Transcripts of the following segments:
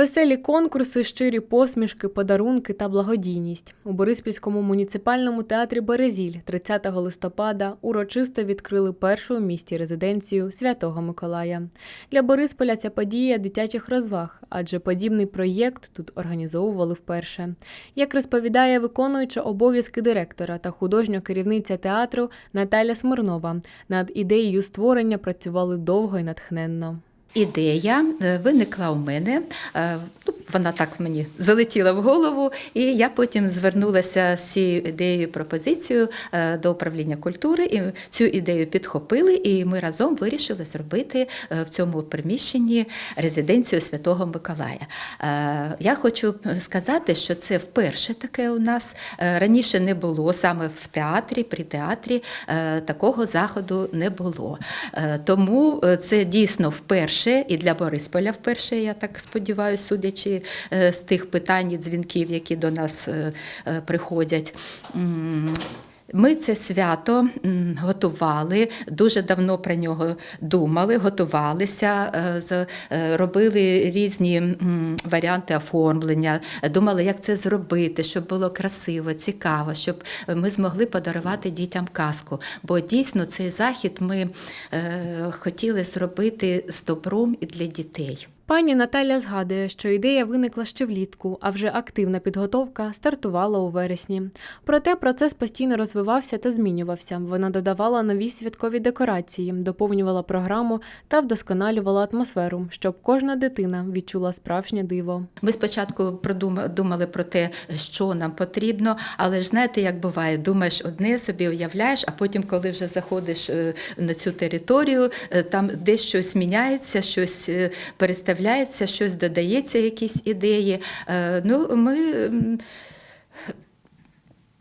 Веселі конкурси, щирі посмішки, подарунки та благодійність. У Бориспільському муніципальному театрі Березіль 30 листопада урочисто відкрили першу у місті резиденцію Святого Миколая. Для Борисполя ця подія дитячих розваг, адже подібний проєкт тут організовували вперше. Як розповідає виконуюча обов'язки директора та художня керівниця театру Наталя Смирнова, над ідеєю створення працювали довго і натхненно. Ідея е, виникла у мене. Вона так мені залетіла в голову, і я потім звернулася з цією ідеєю пропозицією е, до управління культури. І цю ідею підхопили, і ми разом вирішили зробити е, в цьому приміщенні резиденцію Святого Миколая. Е, Я хочу сказати, що це вперше таке у нас. Раніше не було саме в театрі, при театрі такого заходу не було. Тому це дійсно вперше і для Борисполя вперше, я так сподіваюся, судячи е, з тих питань і дзвінків, які до нас е, е, приходять. Ми це свято готували, дуже давно про нього думали, готувалися, робили різні варіанти оформлення, думали, як це зробити, щоб було красиво, цікаво, щоб ми змогли подарувати дітям казку. Бо дійсно цей захід ми хотіли зробити з добром і для дітей. Пані Наталя згадує, що ідея виникла ще влітку, а вже активна підготовка стартувала у вересні. Проте процес постійно розвивався та змінювався. Вона додавала нові святкові декорації, доповнювала програму та вдосконалювала атмосферу, щоб кожна дитина відчула справжнє диво. Ми спочатку думали про те, що нам потрібно, але ж знаєте, як буває, думаєш одне собі, уявляєш, а потім, коли вже заходиш е, на цю територію, е, там десь щось міняється, щось е, переставляється, щось додається, якісь ідеї. Е, Ну, ми.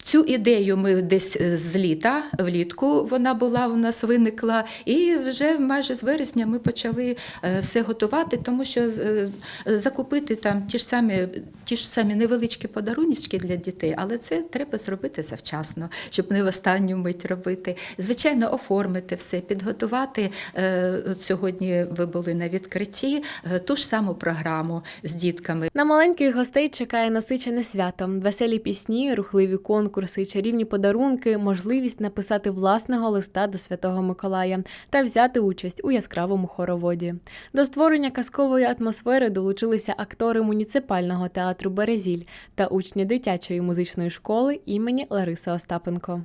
Цю ідею ми десь е, з літа, влітку вона була у нас виникла, і вже майже з вересня ми почали е, все готувати, тому що е, закупити там ті ж самі, ті ж самі невеличкі подарунки для дітей, але це треба зробити завчасно, щоб не в останню мить робити. Звичайно, оформити все, підготувати. От сьогодні ви були на відкритті ту ж саму програму з дітками. На маленьких гостей чекає насичене свято, веселі пісні, рухливі конкурси, чарівні подарунки, можливість написати власного листа до Святого Миколая та взяти участь у яскравому хороводі. До створення казкової атмосфери долучилися актори муніципального театру Березіль та учні дитячої музичної школи імені Лариси Остапенко.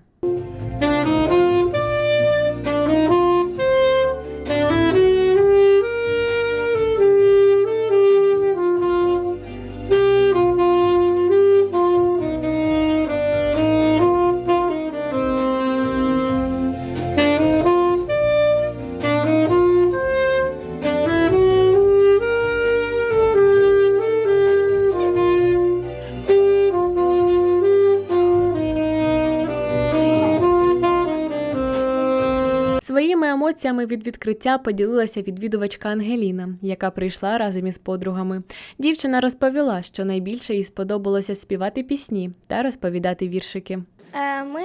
Емоціями від відкриття поділилася відвідувачка Ангеліна, яка прийшла разом із подругами. Дівчина розповіла, що найбільше їй сподобалося співати пісні та розповідати віршики. Е, Ми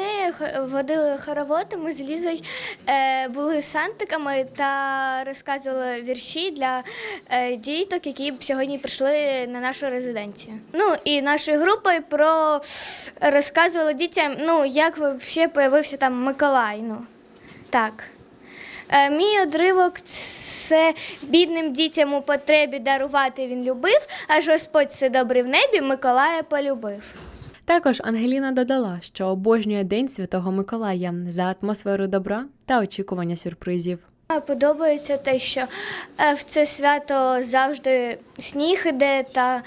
водили хоровод, ми з Лізою е, були сантиками та розказували вірші для е, діток, які сьогодні прийшли на нашу резиденцію. Ну і нашою групою про розказували дітям, ну як взагалі появився там Миколай. Ну так. Е, Мій одривок це бідним дітям у потребі дарувати він любив, аж Господь все добре в небі Миколая полюбив. Також Ангеліна додала, що обожнює День Святого Миколая за атмосферу добра та очікування сюрпризів. Подобається те, що е, в це свято завжди сніг іде та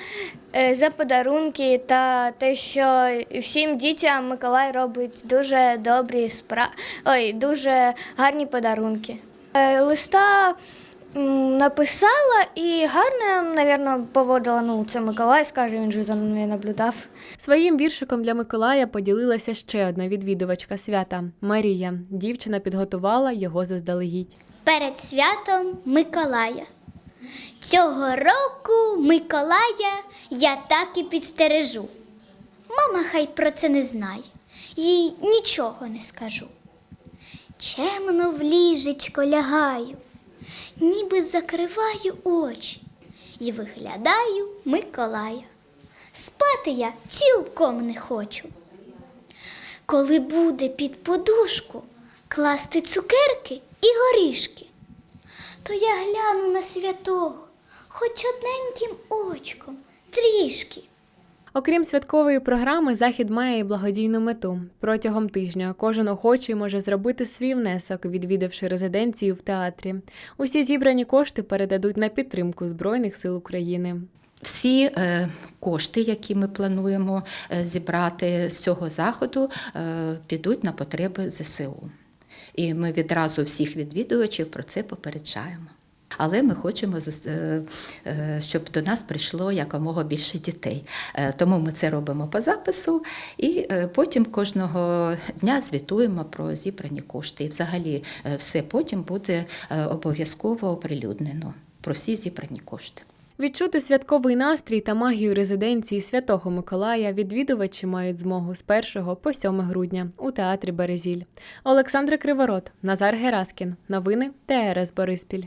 за подарунки, та те, що всім дітям Миколай робить дуже добрі спра... Ой, дуже гарні подарунки. Е, Листа написала і гарно, мабуть, поводила. Ну, це Миколай, скаже, він же за мною наблюдав. Своїм віршиком для Миколая поділилася ще одна відвідувачка свята Марія. Дівчина підготувала його заздалегідь. перед святом Миколая. Цього року Миколая я так і підстережу. Мама хай про це не знає, їй нічого не скажу. Чемно в ліжечко лягаю, ніби закриваю очі, і виглядаю Миколая. Спати я цілком не хочу. Коли буде під подушку класти цукерки і горішки, то я гляну на святого хоч одненьким очком, трішки. Окрім святкової програми, захід має і благодійну мету. Протягом тижня кожен охочий може зробити свій внесок, відвідавши резиденцію в театрі. Усі зібрані кошти передадуть на підтримку Збройних сил України. Всі е, кошти, які ми плануємо е, зібрати з цього заходу, е, підуть на потреби ЗСУ. І ми відразу всіх відвідувачів про це попереджаємо. Але ми хочемо, е, е, щоб до нас прийшло якомога більше дітей. Е, Тому ми це робимо по запису, і потім кожного дня звітуємо про зібрані кошти. І взагалі все потім буде обов'язково оприлюднено про всі зібрані кошти. Відчути святковий настрій та магію резиденції Святого Миколая відвідувачі мають змогу з 1 по 7 грудня у театрі Березіль. Олександра Криворот, Назар Гераскін. Новини ТРС Бориспіль.